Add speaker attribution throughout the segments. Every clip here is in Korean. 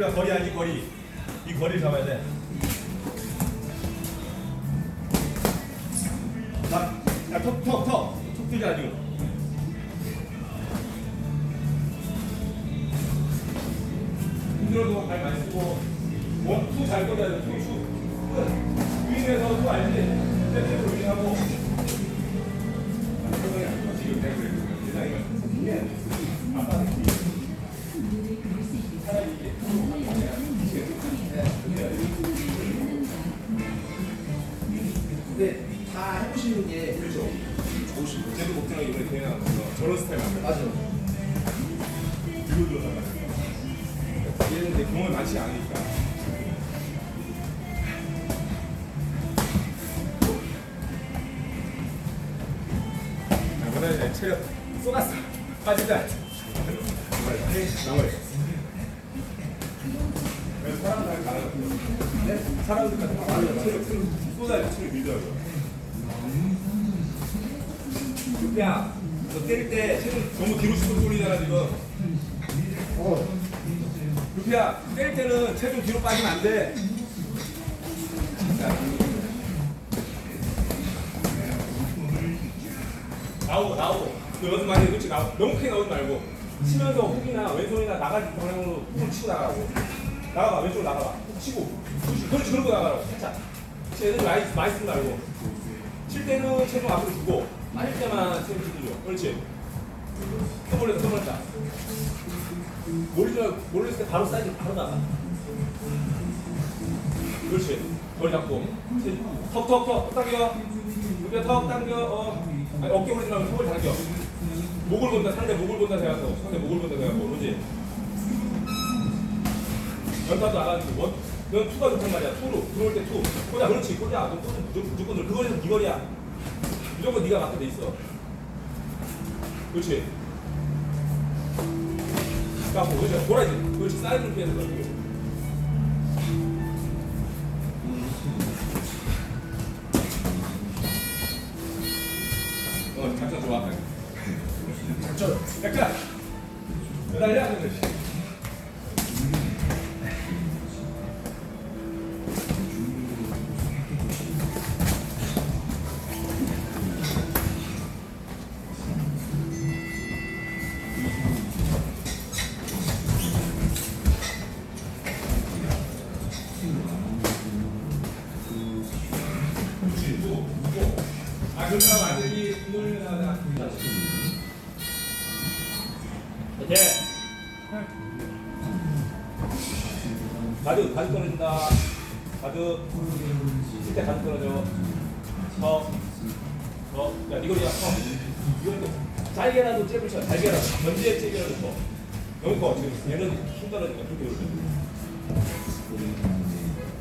Speaker 1: 그러니까 거리 아니 거리. 이 거리를 잡아야 돼. 자, 야, 턱, 턱, 턱. 턱 뛰지 아니고. 힘들어도 발 많이 쓰고. 원, 투 잘 꺼내야 돼, 투, 투. 위에서 투 알지? 세트로 위하고.
Speaker 2: 근데 다 해보시는 게
Speaker 1: 그렇죠. 좋으신 거. 제도 목장이 이번에 대회 나가면서 저런 스타일 맞아요.
Speaker 2: 맞아요.
Speaker 1: 이거 들어가면. 얘는 이제 경험이 많지 않으니까. 체력 쏟았어. 빠지자. 나머지. 사람들 체력 쏟아야 체력 밀더라고요. 야, 너 때릴 때 체중 너무 뒤로 쑥 돌리잖아 지금.
Speaker 2: 어.
Speaker 1: 루피야, 때릴 때는 체중 뒤로 빠지면 안 돼. 나오고 나오고 그 연습 많이 해 그렇지 나오 너무 크게 나오지 말고 치면서 훅이나 왼손이나 나가지 방향으로 훅을 치고 나가라고 나가봐 왼쪽으로 나가봐 훅 치고 그렇지 그렇지 그러고 나가라고 살짝 애들 많이 많이 쓰지 말고 칠 때는 체중 앞으로 주고 빠질 때만 체중 뒤로 줘 그렇지? 몰렸다 몰리지 말고 몰렸을 때 바로 사이즈 바로 나가. 그렇지? 머리 잡고. 턱 턱턱 당겨. 여기 턱 당겨. 어. 아니, 어깨 올리지 말고 턱을 당겨. 목을 본다 상대 목을 본다 생각하고 상대 목을 본다 생각하고 그러지? 연타도 나가지고 원, 넌 투가 좋단 말이야 투로 들어올 때투 꽂아 그렇지 꽂아 너 꽂아 무조건, 무조건 들어 그거에서 네 거리야 무조건 네가 맞게 돼 있어 그렇지 까고 그렇지 돌아야지 그렇지 사이드로 피해야 된다 어, 작전 좋아. 작전. 작전. 매달려. 그렇지. 되지. 오늘 하다가 오케이. 가드, 가드 떨어진다. 가드. 칠때 가드 떨어져. 서. 서. 야, 니거리야, 서. 이건 잘게라도 잽을 쳐. 잘게라도. 전지에 잽이라도 쳐. 너무 커. 지금 얘는 힘 떨어지니까 올려.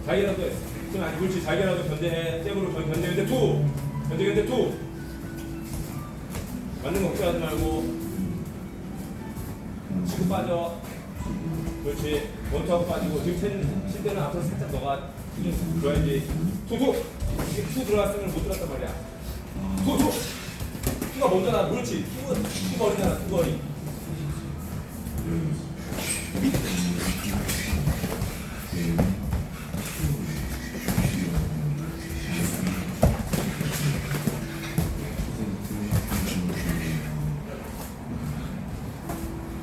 Speaker 1: 잘게라도 해. 지금 아니, 그렇지. 잘게라도 견제해. 잽으로 견- 견제. 근데 투. 견제, 견제 투. 맞는 거 걱정하지 말고. 치고 빠져. 그렇지. 원투하고 빠지고 지금 칠, 칠 때는 앞으로 살짝 너가 줘야지. 투투. 이게 투 들어갔으면 못 들어갔단 말이야. 투투. 투가 먼저나 그렇지. 투는 투 거리잖아. 투 거리.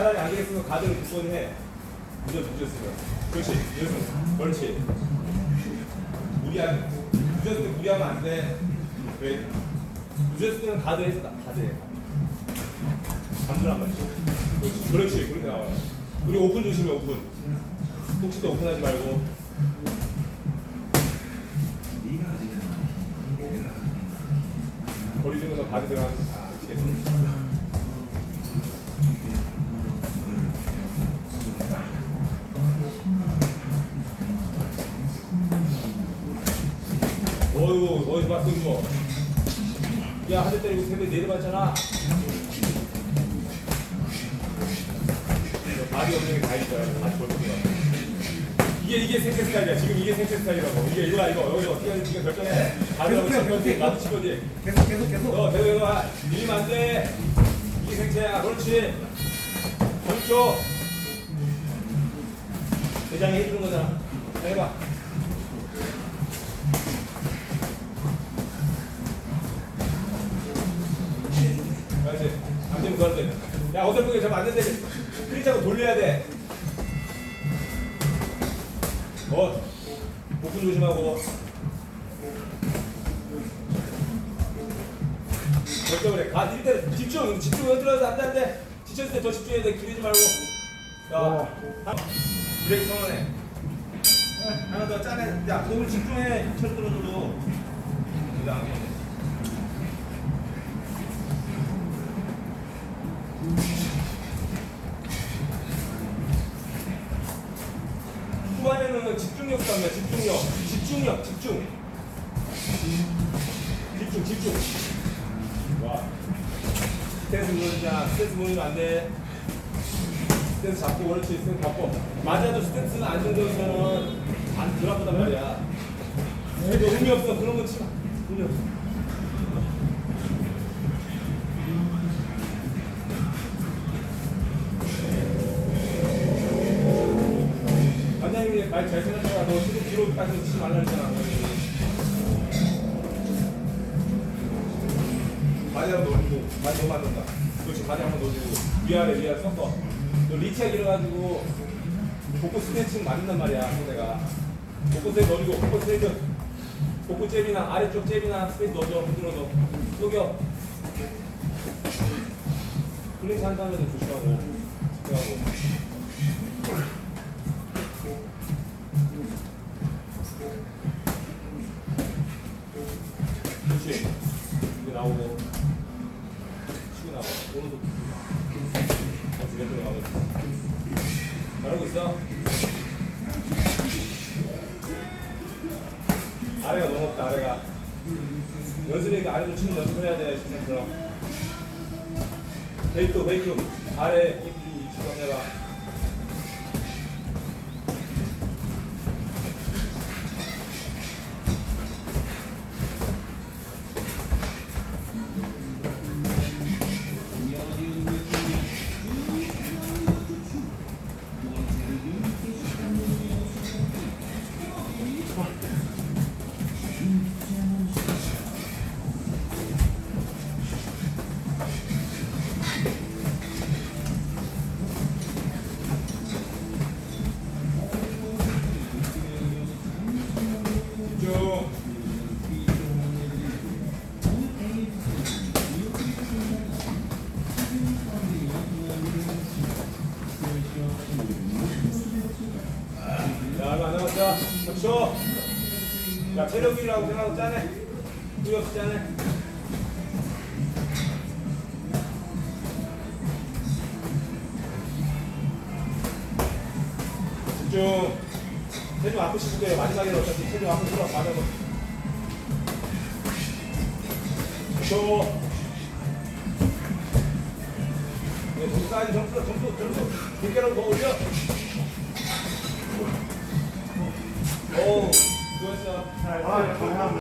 Speaker 1: 차라리 안 되겠으면 가드를 굳건히 해. 늦어, 늦었으면. 그렇지. 늦었으면. 그렇지. 무리하면, 늦었을 때 무리하면 안 돼. 왜? 늦었을 때는 가드 해서 나, 가드 해. 잠들란 말이지. 그렇지. 그렇지. 그렇게 나와요. 그리고 오픈 조심해, 오픈. 혹시 또 오픈하지 말고. 거리 중에서 가드 들어가는 거 다. 왔어 이거. 야, 한대 때리고 세대 네대 맞잖아. 바디 없는 게다 있어요. 바디 볼거야 이게 이게 생체 스타일이야. 지금 이게 생체 스타일이라고. 이게 이거야 이거. 여기 어떻게 하는지 지금 결정해.
Speaker 2: 계속해요,
Speaker 1: 치면
Speaker 2: 계속해요.
Speaker 1: 나도 치거지.
Speaker 2: 계속 계속 계속.
Speaker 1: 너 대고 이거 밀리면 안 돼. 이게 생체야. 그렇지. 멈춰. 대장이 해주는 거잖아. 자, 해봐. 때. 야, 어설프게 잡으면 안 된대. 크리자고 돌려야 돼. 어, 복근 조심하고. 결정을 해. 가, 집중, 집중 흔들어서 안 돼, 안 돼. 지쳤을 때 더 집중해야 돼. 기대지 말고. 자, 한- 브레이크 선언해. 하나 더 짜내. 야, 몸을 집중해. 철 들어줘도. 그 다음에. 후반에는 집중력 싸움이야, 집중력. 집중력, 집중. 집중, 집중. 와. 스탠스 무너지냐, 스탠스 무너지면 안 돼. 스탠스 잡고, 그렇지, 스탠스 잡고. 맞아도 스탠스는 안정적이면은 안 들어간단 말이야. 그래도 의미 없어, 그런 거 치마. 의미 없어. 빠져 치지 말라 했잖아. 바디 한번 넣어주고, 바디 너무 맞는다. 그렇지, 바디 한번 넣어주고, 위아래, 위아래 섞어. 너 리치하게 일어가지고, 복부 스트레칭 맞는단 말이야, 상대가. 복부 세 넣어주고, 복부 세이드. 복부 잽이나 아래쪽 잽이나 스페이스 넣어줘, 흔들어줘. 속여. 클린치 한 다음에도 조심하고, 집중하고. 아래가 너무 없다, 아래가. 연습이니까 아래로 치는 연습을 해야 돼, 지금처럼. 베이크, 베이크. 아래 입, 입, 해봐. 집중. 적쇼. 자, 체력이라고 생각하고 짜네. 후회 없이 짜네. 집중. 체중 아프실 거예요. 마지막에는 어차피 체중 아프시고 맞아서. 적쇼. 네, 점수 점수, 점수, 점수. 100개라도 더 올려. 오, 수고했어. 잘,
Speaker 2: 아, 감사합니다.